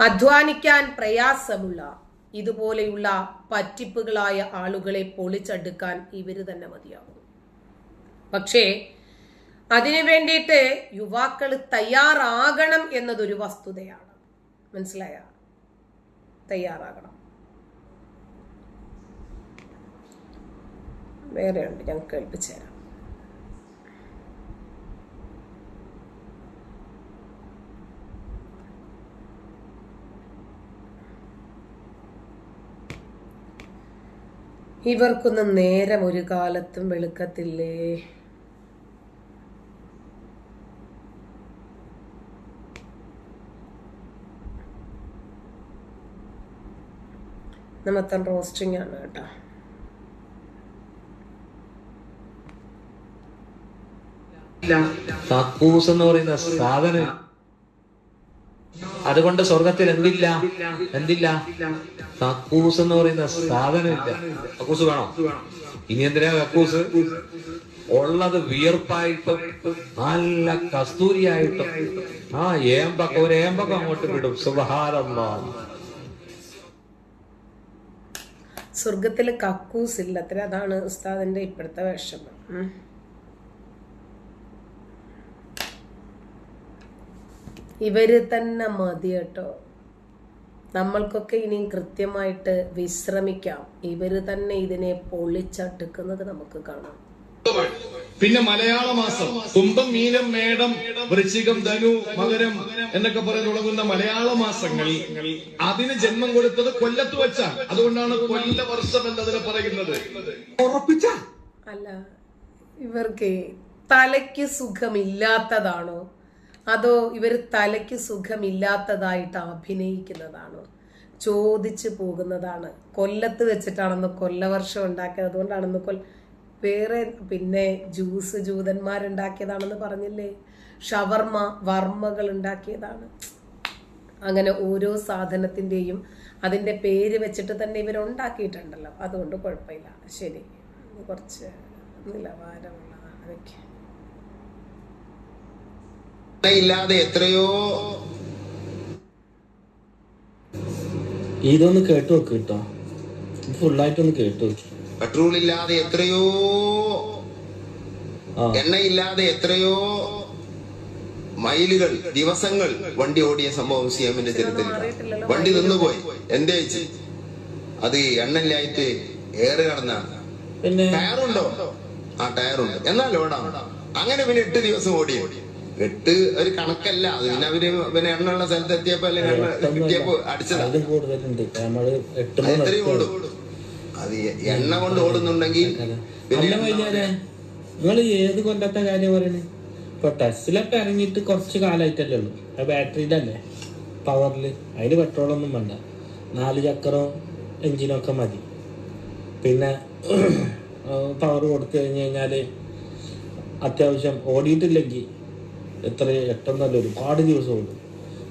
അധ്വാനിക്കാൻ പ്രയാസമുള്ള ഇതുപോലെയുള്ള പറ്റിപ്പുകളായ ആളുകളെ പൊളിച്ചെടുക്കാൻ ഇവർ തന്നെ മതിയാകും. പക്ഷേ അതിനു വേണ്ടിയിട്ട് യുവാക്കൾ തയ്യാറാകണം എന്നതൊരു വസ്തുതയാണ്. മനസ്സിലായ? തയ്യാറാകണം. വേറെ ഉണ്ട് ഞങ്ങൾക്ക് കേൾപ്പിച്ചു തരാം ഇവർക്കൊന്നും നേരം ഒരു കാലത്തും വെളുക്കത്തില്ലേ? നമ്മത്തൻ റോസ്റ്റിംഗ് ആണ് കേട്ടോ. കക്കൂസ് എന്ന് പറയുന്ന സാധനം. അതുകൊണ്ട് സ്വർഗത്തിൽ എന്തില്ല? എന്തില്ല? കക്കൂസ് എന്ന് പറയുന്ന സാധനമില്ല. കക്കൂസ് വേണോ? ഇനി എന്തിനാ കക്കൂസ്? ഉള്ളത് വിയർപ്പായിട്ടും നല്ല കസ്തൂരിയായിട്ടും. ആ ഏമ്പക്ക ഒരു ഏമ്പക്ക അങ്ങോട്ട് വിടും. സുഭാരമ്മ സ്വർഗത്തിൽ കക്കൂസ് ഇല്ലത്ര അതാണ് ഉസ്താദിന്റെ ഇപ്പോഴത്തെ വിഷമം ഉം. ഇവർ തന്നെ മതി കേട്ടോ. നമ്മൾക്കൊക്കെ ഇനിയും കൃത്യമായിട്ട് വിശ്രമിക്കാം. ഇവർ തന്നെ ഇതിനെ പൊളിച്ചടുക്കുന്നത് നമുക്ക് കാണാം. പിന്നെ മലയാള മാസം. കുംഭം മീനം മേടം വൃശ്ചികം ധനു മകരം എന്നൊക്കെ പറഞ്ഞു തുടങ്ങുന്ന മലയാള മാസങ്ങൾ അതിന് ജന്മം കൊടുത്തത് കൊല്ലത്ത് വെച്ചാണ് അതുകൊണ്ടാണ് കൊല്ല വർഷം എന്നതിനെ പറയുന്നത്. ഉറപ്പിച്ച? അല്ല ഇവർക്ക് തലയ്ക്ക് സുഖമില്ലാത്തതാണോ? അതോ ഇവർ തലയ്ക്ക് സുഖമില്ലാത്തതായിട്ട് അഭിനയിക്കുന്നതാണോ? ചോദിച്ചു പോകുന്നതാണ്. കൊല്ലത്ത് വെച്ചിട്ടാണെന്ന് കൊല്ലവർഷം ഉണ്ടാക്കിയത്. അതുകൊണ്ടാണെന്ന് കൊൽ വേറെ പിന്നെ ജ്യൂസ് ജൂതന്മാരുണ്ടാക്കിയതാണെന്ന് പറഞ്ഞില്ലേ? ഷവർമ വർമ്മകൾ ഉണ്ടാക്കിയതാണ്. അങ്ങനെ ഓരോ സാധനത്തിന്റെയും അതിന്റെ പേര് വെച്ചിട്ട് തന്നെ ഇവരുണ്ടാക്കിയിട്ടുണ്ടല്ലോ. അതുകൊണ്ട് കുഴപ്പമില്ല. ശരി. കുറച്ച് നിലവാരമുള്ളതാണ് അതൊക്കെ ഇല്ലാതെ എത്രയോ ഇതൊന്ന് കേട്ടു നോക്ക് കേട്ടോ. ഫുള്ളായിട്ടൊന്ന് കേട്ടു നോക്കി. പെട്രോൾ ഇല്ലാതെ എത്രയോ എണ്ണയില്ലാതെ എത്രയോ മൈലുകൾ ദിവസങ്ങൾ വണ്ടി ഓടിയ സംഭവം സി എമ്മിന്റെ ചരിത്രത്തിൽ. വണ്ടി നിന്നുപോയി. എന്തേ ചേച്ചി? അത് എണ്ണയിലായിട്ട് ഏറെ കടന്നാണ് പിന്നെ ടയറുണ്ടോ? ആ ടയറുണ്ട്. എന്നാൽ ലോഡാണ്. അങ്ങനെ പിന്നെ എട്ട് ദിവസം ഓടി ഓടി എട്ട് ഒരു കണക്കല്ല. അത് പിന്നെ അവർ പിന്നെ എണ്ണുള്ള സ്ഥലത്ത് എത്തിയപ്പോ അല്ലെങ്കിൽ എണ്ണ കിട്ടിയപ്പോ അടിച്ചതാ. അതിലും കൂടുതലുണ്ട്. നമ്മൾ അത് എട്ടുമ്പോൾ എത്രയും ഓടും അത് എണ്ണ കൊണ്ട് ഓടുന്നുണ്ടെങ്കിൽ നിങ്ങൾ ഏത് കൊല്ലത്തെ കാര്യം പറയണേ? ഇപ്പൊ ടെസ്റ്റിലൊക്കെ ഇറങ്ങിയിട്ട് കുറച്ച് കാലമായിട്ടല്ലേ ഉള്ളൂ. ആ അല്ലേ? പവറിൽ അതിന് പെട്രോളൊന്നും വേണ്ട. നാല് ചക്രവും എഞ്ചിനും ഒക്കെ മതി. പിന്നെ പവർ കൊടുത്തു കഴിഞ്ഞ് കഴിഞ്ഞാൽ അത്യാവശ്യം ഓടിയിട്ടില്ലെങ്കിൽ എത്ര എട്ടെന്നല്ല ഒരുപാട് ദിവസം ഓടും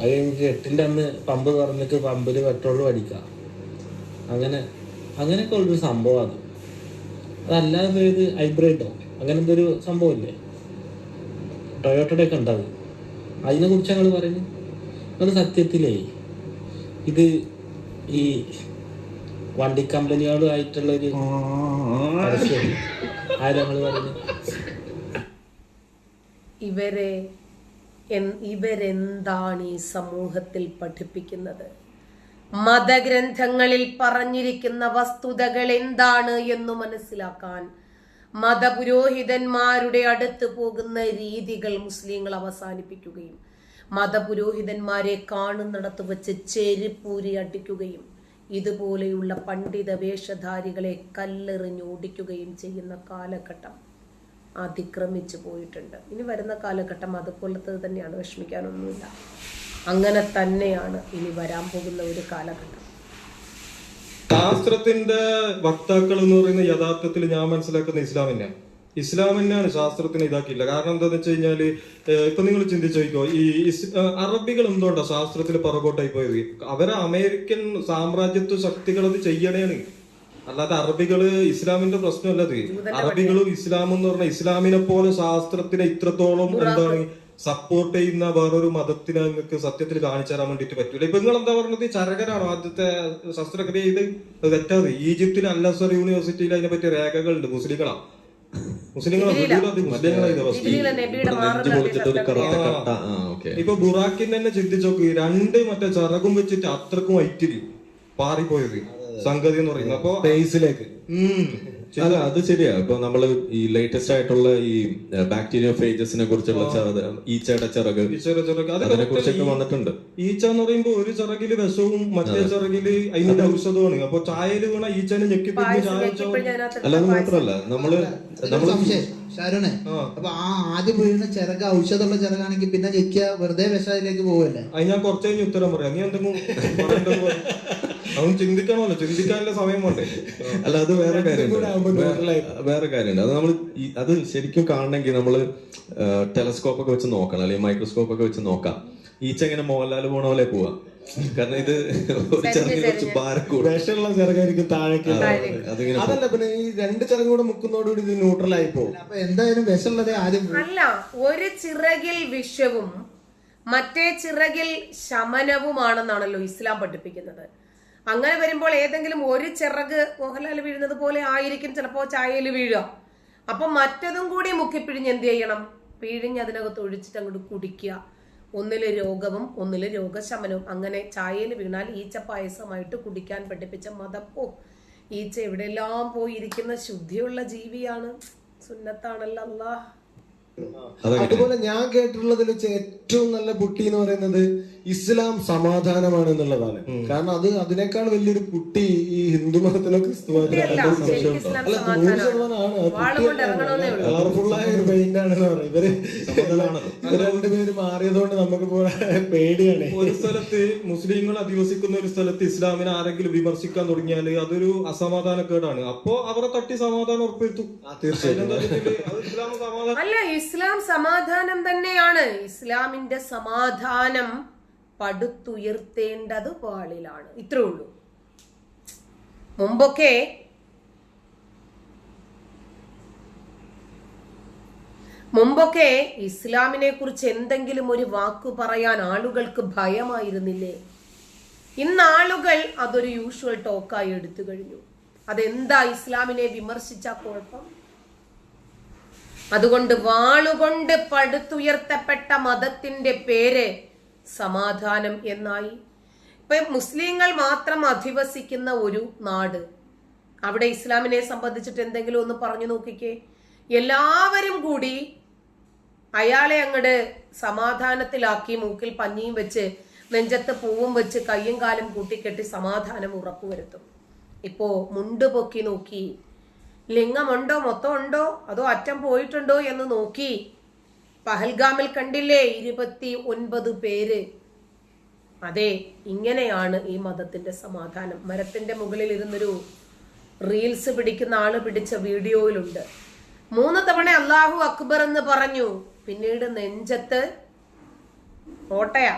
അത് കഴിഞ്ഞിട്ട് എട്ടിന്റെ അന്ന് പമ്പ് തുറന്നിട്ട് പമ്പിൽ പെട്രോൾ അടിക്കാം അങ്ങനെ അങ്ങനെയൊക്കെ ഉള്ളൊരു സംഭവമാണ്. അത് അതല്ലാതെ ഇത് ഹൈബ്രിഡോ അങ്ങനത്തെ ഒരു സംഭവമില്ലേ? ടൊയോട്ടയുടെ ഒക്കെ ഉണ്ടാവും? അതിനെ കുറിച്ച് ഞങ്ങൾ പറയുന്നത്? അത് സത്യത്തിലേ ഇത് ഈ വണ്ടി കമ്പനികളുമായിട്ടുള്ള ഒരു പരസ്യം ആരും ഞങ്ങൾ പറയുന്നത്? ഇവരെ ഇവരെന്താണ് ഈ സമൂഹത്തിൽ പഠിപ്പിക്കുന്നത്? മതഗ്രന്ഥങ്ങളിൽ പറഞ്ഞിരിക്കുന്ന വസ്തുതകൾ എന്താണ് എന്ന് മനസ്സിലാക്കാൻ മതപുരോഹിതന്മാരുടെ അടുത്ത് പോകുന്ന രീതികൾ മുസ്ലിങ്ങൾ അവസാനിപ്പിക്കുകയും മതപുരോഹിതന്മാരെ കാണുന്നിടത്ത് വെച്ച് ചെരുപ്പൂരി അടിക്കുകയും ഇതുപോലെയുള്ള പണ്ഡിത വേഷധാരികളെ കല്ലെറിഞ്ഞോടിക്കുകയും ചെയ്യുന്ന കാലഘട്ടം. അതിക്രമിച്ചു പോയിട്ടുണ്ട്. ഇനി വരുന്ന കാലഘട്ടം അതുപോലത്തത് തന്നെയാണ്. വിഷമിക്കാനൊന്നുമില്ല. അങ്ങനെ തന്നെയാണ് ഇനി വരാൻ പോകുന്ന ഒരു കാലഘട്ടം. ശാസ്ത്രത്തിന്റെ വക്താക്കൾ എന്ന് പറയുന്ന യഥാർത്ഥത്തിൽ ഞാൻ മനസ്സിലാക്കുന്ന ഇസ്ലാമിനെയാണ് ഇസ്ലാമിനാണ് ശാസ്ത്രത്തിന് ഇതാക്കിയില്ല. കാരണം എന്താന്ന് വെച്ച് കഴിഞ്ഞാൽ ഇപ്പൊ നിങ്ങൾ ചിന്തിച്ചു നോക്കോ ഈ അറബികൾ എന്തുകൊണ്ടാ ശാസ്ത്രത്തിൽ പുറകോട്ടായി പോയത്? അവരെ അമേരിക്കൻ സാമ്രാജ്യത്വ ശക്തികൾ അത് ചെയ്യണേണ്. അല്ലാതെ അറബികൾ ഇസ്ലാമിന്റെ പ്രശ്നമല്ല അത് അറബികളും ഇസ്ലാം എന്ന് പറഞ്ഞ ഇസ്ലാമിനെ പോലെ ശാസ്ത്രത്തിനെ ഇത്രത്തോളം എന്താണ് സപ്പോർട്ട് ചെയ്യുന്ന വേറൊരു മതത്തിനെ നിങ്ങൾക്ക് സത്യത്തിൽ കാണിച്ചു തരാൻ വേണ്ടിട്ട് പറ്റൂല. ഇപ്പൊ നിങ്ങൾ എന്താ പറഞ്ഞത് ചരകരാണ് ആദ്യത്തെ ശസ്ത്രക്രിയ ചെയ്ത് തെറ്റാത് ഈജിപ്തിൽ അല്ലസർ യൂണിവേഴ്സിറ്റിയിൽ അതിനെ പറ്റിയ രേഖകളുണ്ട്. മുസ്ലിങ്ങളാ. ഇത് ഇപ്പൊ ബുറാക്കിൻ തന്നെ ചിന്തിച്ചോക്ക് രണ്ട് മറ്റേ ചരകും വെച്ചിട്ട് അത്രക്കും വൈറ്റിരി പാറിപ്പോയത്. സംഗതി എന്ന് പറയുന്നത് അപ്പൊ സ്പേസിലേക്ക് ഉം. അല്ല അത് ശരിയാ. ഇപ്പൊ നമ്മൾ ഈ ലേറ്റസ്റ്റ് ആയിട്ടുള്ള ഈ ബാക്ടീരിയ ഫേജസിനെ കുറിച്ചുള്ള ചെറുത് ഈച്ചയുടെ ചിറക് ഈച്ചയുടെ ചിറക്. അത് അതിനെ കുറിച്ചൊക്കെ ഈ- വന്നിട്ടുണ്ട്. ഈച്ച എന്ന് പറയുമ്പോ ഒരു ചിറകിൽ വിഷവും മറ്റേ ചിറകിൽ അതിന്റെ ഔഷധമാണ് അപ്പൊ ചായയിൽ വീണ ഈച്ചനെ ഞെക്കി ചായ അത് മാത്രല്ല നമ്മൾ നമ്മൾ ആ. അപ്പൊ ആ ആദ്യം വീഴുന്ന ചിറക് ഔഷധമുള്ള ചിറകാണെങ്കിൽ പിന്നെ ഞെക്കിയ വെറുതെ വിഷയിലേക്ക് പോവല്ലേ? അത് ഞാൻ കുറച്ച് കഴിഞ്ഞ് ഉത്തരം പറയാം. നീ എന്തെങ്കിലും. അവൻ ചിന്തിക്കണമല്ലോ ചിന്തിക്കാനുള്ള സമയം വേണ്ടേ അല്ല അത് വേറെ കാര്യമുണ്ട്. വേറെ കാര്യമുണ്ട്. അത് നമ്മൾ അത് ശരിക്കും കാണണമെങ്കിൽ നമ്മൾ ടെലസ്കോപ്പ് ഒക്കെ വെച്ച് നോക്കണം അല്ലെങ്കിൽ മൈക്രോസ്കോപ്പ് ഒക്കെ വെച്ച് നോക്കാം. ഈച്ച ഇങ്ങനെ മോഹൻലാൽ പോണ പോലെ പോവാ. കാരണം ഇത് ചെറിയ കുറച്ച് ഭാരക്കൂടും. കൂടും വിഷമുള്ള ചിറകായിരിക്കും താഴേക്ക് അതിങ്ങനെ അതല്ല പിന്നെ ഈ രണ്ട് ചിറകും കൂടെ മുക്കുന്നതോടുകൂടി ഇത് ന്യൂട്രൽ ആയി പോകും. അപ്പൊ എന്തായാലും വിഷമുള്ളതേ ആദ്യം അല്ല ഒരു ചിറകിൽ വിഷവും മറ്റേ ചിറകിൽ ശമനവുമാണെന്നാണല്ലോ ഇസ്ലാം പഠിപ്പിക്കുന്നത്. അങ്ങനെ വരുമ്പോൾ ഏതെങ്കിലും ഒരു ചിറക് മോഹൻലാൽ വീഴുന്നത് പോലെ ആയിരിക്കും ചിലപ്പോൾ ചായയിൽ വീഴുക. അപ്പൊ മറ്റതും കൂടി മുക്കി പിഴിഞ്ഞ് എന്ത് ചെയ്യണം? പിഴിഞ്ഞ് അതിനകത്ത് ഒഴിച്ചിട്ട് അങ്ങോട്ട് കുടിക്കുക. ഒന്നിൽ രോഗവും ഒന്നിൽ രോഗശമനവും. അങ്ങനെ ചായയിൽ വീണാൽ ഈച്ച പായസമായിട്ട് കുടിക്കാൻ പഠിപ്പിച്ച മതം. ഓ ഈച്ച എവിടെയെല്ലാം പോയിരിക്കുന്ന ശുദ്ധിയുള്ള ജീവിയാണ്. സുന്നത്താണല്ലോ അല്ലാ അതുപോലെ ഞാൻ കേട്ടിട്ടുള്ളതിൽ വെച്ച് ഏറ്റവും നല്ല പുട്ടി എന്ന് പറയുന്നത് ഇസ്ലാം സമാധാനമാണ് എന്നുള്ളതാണ് കാരണം അത് അതിനേക്കാൾ വലിയൊരു കുട്ടി ഈ ഹിന്ദു മതത്തിനോ ക്രിസ്തു മതത്തിനോ ശരിക്കും അല്ല നൂറ്. ശതമാനമാണ്. കളർഫുള്ളായ ഒരു പെയിന്റ് ആണെന്ന് പറയും. ഇവർ ഇവർ രണ്ടുപേര് മാറിയതുകൊണ്ട് നമുക്ക് പേടിയാണ്. ഒരു സ്ഥലത്ത് മുസ്ലിങ്ങൾ അധിവസിക്കുന്ന ഒരു സ്ഥലത്ത് ഇസ്ലാമിനെ ആരെങ്കിലും വിമർശിക്കാൻ തുടങ്ങിയാൽ അതൊരു അസമാധാനക്കേടാണ്. അപ്പോ അവരെ തട്ടി സമാധാനം ഉറപ്പുവരുത്തും. തീർച്ചയായും. അതിനെന്താ വെച്ചിട്ടുണ്ടെങ്കിൽ അത് ഇസ്ലാം സമാധാനം അല്ല ഇസ്ലാം സമാധാനം തന്നെയാണ്. ഇസ്ലാമിന്റെ സമാധാനം പടുത്തുയർത്തേണ്ടത് വാളിലാണ്. ഇത്രേ ഉള്ളൂ. മുമ്പൊക്കെ മുമ്പൊക്കെ ഇസ്ലാമിനെ കുറിച്ച് എന്തെങ്കിലും ഒരു വാക്ക് പറയാൻ ആളുകൾക്ക് ഭയമായിരുന്നില്ലേ? ഇന്ന് ആളുകൾ അതൊരു യൂഷ്വൽ ടോക്കായി എടുത്തു കഴിഞ്ഞു. അതെന്താ ഇസ്ലാമിനെ വിമർശിച്ച കുഴപ്പം? അതുകൊണ്ട് വാളുകൊണ്ട് പടുത്തുയർത്തപ്പെട്ട മതത്തിന്റെ പേര് സമാധാനം എന്നായി. ഇപ്പൊ മുസ്ലിങ്ങൾ മാത്രം അധിവസിക്കുന്ന ഒരു നാട്. അവിടെ ഇസ്ലാമിനെ സംബന്ധിച്ചിട്ട് എന്തെങ്കിലും ഒന്ന് പറഞ്ഞു നോക്കിക്കേ. എല്ലാവരും കൂടി അയാളെ അങ്ങട് സമാധാനത്തിലാക്കി മൂക്കിൽ പഞ്ഞിയും വെച്ച് നെഞ്ചത്ത് പൂവും വെച്ച് കയ്യും കാലും കൂട്ടിക്കെട്ടി സമാധാനം ഉറപ്പുവരുത്തും. ഇപ്പോ മുണ്ട് പൊക്കി നോക്കി. ലിംഗമുണ്ടോ മൊത്തം ഉണ്ടോ അതോ അറ്റം പോയിട്ടുണ്ടോ എന്ന് നോക്കി പഹൽഗാമിൽ കണ്ടില്ലേ ഇരുപത്തി ഒൻപത് പേര്? അതെ ഇങ്ങനെയാണ് ഈ മതത്തിന്റെ സമാധാനം. മരത്തിന്റെ മുകളിൽ ഇരുന്നൊരു റീൽസ് പിടിക്കുന്ന ആൾ പിടിച്ച വീഡിയോയിലുണ്ട്. മൂന്ന് തവണ അള്ളാഹു അക്ബർ എന്ന് പറഞ്ഞു. പിന്നീട് നെഞ്ചത്ത് ഓട്ടയാ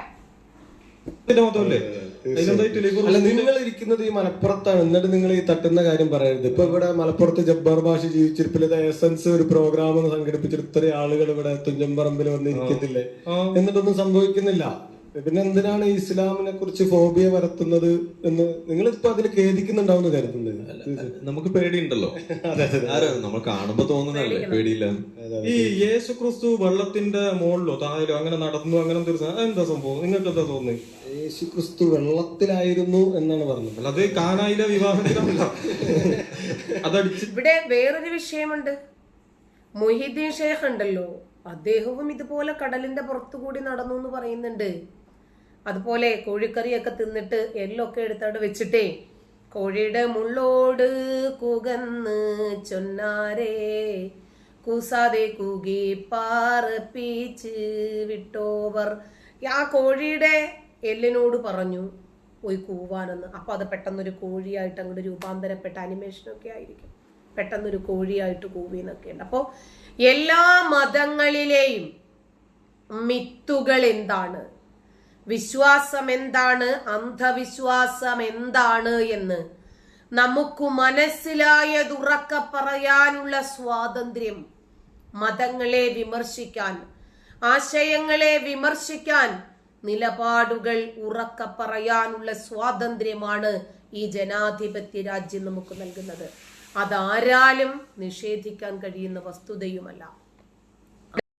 അല്ല നിങ്ങൾ ഇരിക്കുന്നത് ഈ മലപ്പുറത്താണ്. എന്നിട്ട് നിങ്ങൾ ഈ തട്ടുന്ന കാര്യം പറയരുത്. ഇപ്പൊ ഇവിടെ മലപ്പുറത്ത് ജബ്ബാർ ഭാഷ ജീവിച്ചിരിപ്പിലത് എസൻസ് ഒരു പ്രോഗ്രാം സംഘടിപ്പിച്ചിട്ട് ഇത്രയും ആളുകൾ ഇവിടെ തുഞ്ചമ്പറമ്പിൽ വന്നിരിക്കുന്നില്ലേ എന്നിട്ടൊന്നും സംഭവിക്കുന്നില്ല. പിന്നെ എന്തിനാണ് ഈ ഇസ്ലാമിനെ കുറിച്ച് ഫോബിയ വരത്തുന്നത് എന്ന് നിങ്ങൾ ഇപ്പൊ അതിൽ ഖേദിക്കുന്നുണ്ടാവും കരുതുന്നത് നമുക്ക് പേടിയുണ്ടല്ലോ. ആരാ നമ്മൾ കാണുമ്പോ തോന്നുന്നല്ലേ പേടിയില്ല. ഈ യേശു ക്രിസ്തു വെള്ളത്തിന്റെ മുകളിലോ താഴെയോ അങ്ങനെ നടന്നു അങ്ങനെ എന്താ സംഭവം? നിങ്ങൾക്ക് എന്താ തോന്നി യേശു ക്രിസ്തു വെള്ളത്തിലായിരുന്നു എന്നാണ് പറഞ്ഞത്. അല്ല അത് കാനായിലെ വിവാഹത്തിലല്ല. അതടിച്ച് ഇവിടെ വേറൊരു വിഷയമുണ്ട്. മൊഹിദ്ദീൻ ഷേഖ് ഉണ്ടല്ലോ. അദ്ദേഹവും ഇതുപോലെ കടലിന്റെ പുറത്തു കൂടി നടന്നു എന്ന് പറയുന്നുണ്ട്. അതുപോലെ കോഴിക്കറിയൊക്കെ തിന്നിട്ട് എല്ലൊക്കെ എടുത്തവിടെ വെച്ചിട്ടേ കോഴിയുടെ മുള്ളോട് കുകന്ന് ചൊന്നാരേ കൂസാതെ കൂകി പാറപ്പീച്ച് വിട്ടോവർ. ആ കോഴിയുടെ എല്ലിനോട് പറഞ്ഞു പോയി കൂവാനെന്ന്. അപ്പോൾ അത് പെട്ടെന്നൊരു കോഴിയായിട്ട് അങ്ങോട്ട് രൂപാന്തരപ്പെട്ട അനിമേഷനൊക്കെ ആയിരിക്കും. പെട്ടെന്നൊരു കോഴിയായിട്ട് കൂവിന്നൊക്കെ ഉണ്ട്. അപ്പോൾ എല്ലാ മതങ്ങളിലെയും മിത്തുകൾ എന്താണ്? വിശ്വാസം എന്താണ് അന്ധവിശ്വാസം എന്താണ് എന്ന് നമുക്ക് മനസ്സിലായതുറക്ക പറയാനുള്ള സ്വാതന്ത്ര്യം മതങ്ങളെ വിമർശിക്കാൻ ആശയങ്ങളെ വിമർശിക്കാൻ നിലപാടുകൾ ഉറക്ക പറയാനുള്ള സ്വാതന്ത്ര്യമാണ് ഈ ജനാധിപത്യ രാജ്യം നമുക്ക് നൽകുന്നത്. അതാരാലും നിഷേധിക്കാൻ കഴിയുന്ന വസ്തുതയുമല്ല.